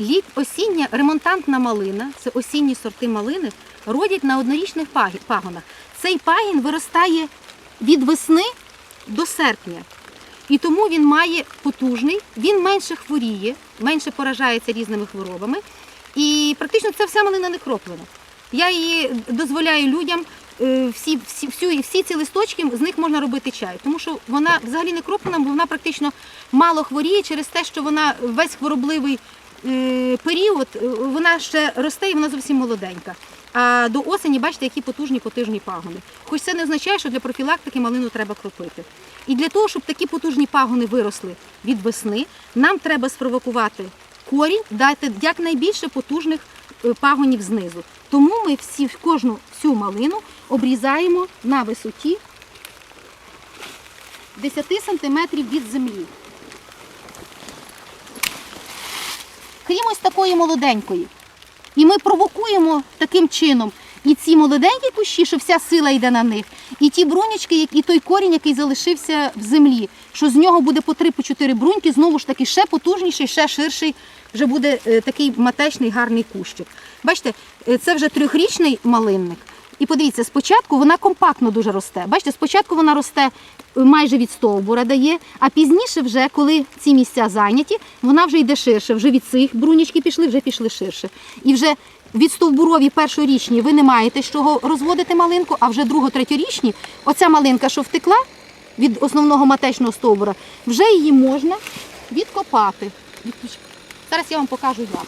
Літ осіння ремонтантна малина, це осінні сорти малини, родять на однорічних пагонах. Цей пагін виростає від весни до серпня. І тому він має потужний, він менше хворіє, менше поражається різними хворобами. І практично це вся малина не кроплена. Я її дозволяю людям. е, Всі, всі, всі ці листочки з них можна робити чай, тому що вона взагалі не кроплена, бо вона практично мало хворіє через те, що вона весь хворобливий період, е, вона ще росте і вона зовсім молоденька. А до осені, бачите, які потужні потужні пагони. Хоч це не означає, що для профілактики малину треба кропити. І для того, щоб такі потужні пагони виросли від весни, нам треба спровокувати корінь, дати якнайбільше потужних е, пагонів знизу. Тому ми всі, кожну всю малину обрізаємо на висоті 10 см від землі. Крім ось такої молоденької. І ми провокуємо таким чином і ці молоденькі кущі, що вся сила йде на них, і ті брунячки, і той корінь, який залишився в землі, що з нього буде по три, по чотири бруньки, знову ж таки ще потужніший, ще ширший, вже буде е, такий матечний гарний кущик. Бачите, е, це вже трьохрічний малинник. І подивіться, спочатку вона компактно дуже росте. Бачите, спочатку вона росте е, майже від стовбура дає, а пізніше, вже, коли ці місця зайняті, вона вже йде ширше. Вже від цих брунічки пішли, вже пішли ширше. І вже від стовбурові першорічні ви не маєте з чого розводити малинку, а вже друго-третьорічні, оця малинка, що втекла від основного матечного стовбура, вже її можна відкопати. Зараз я вам покажу як.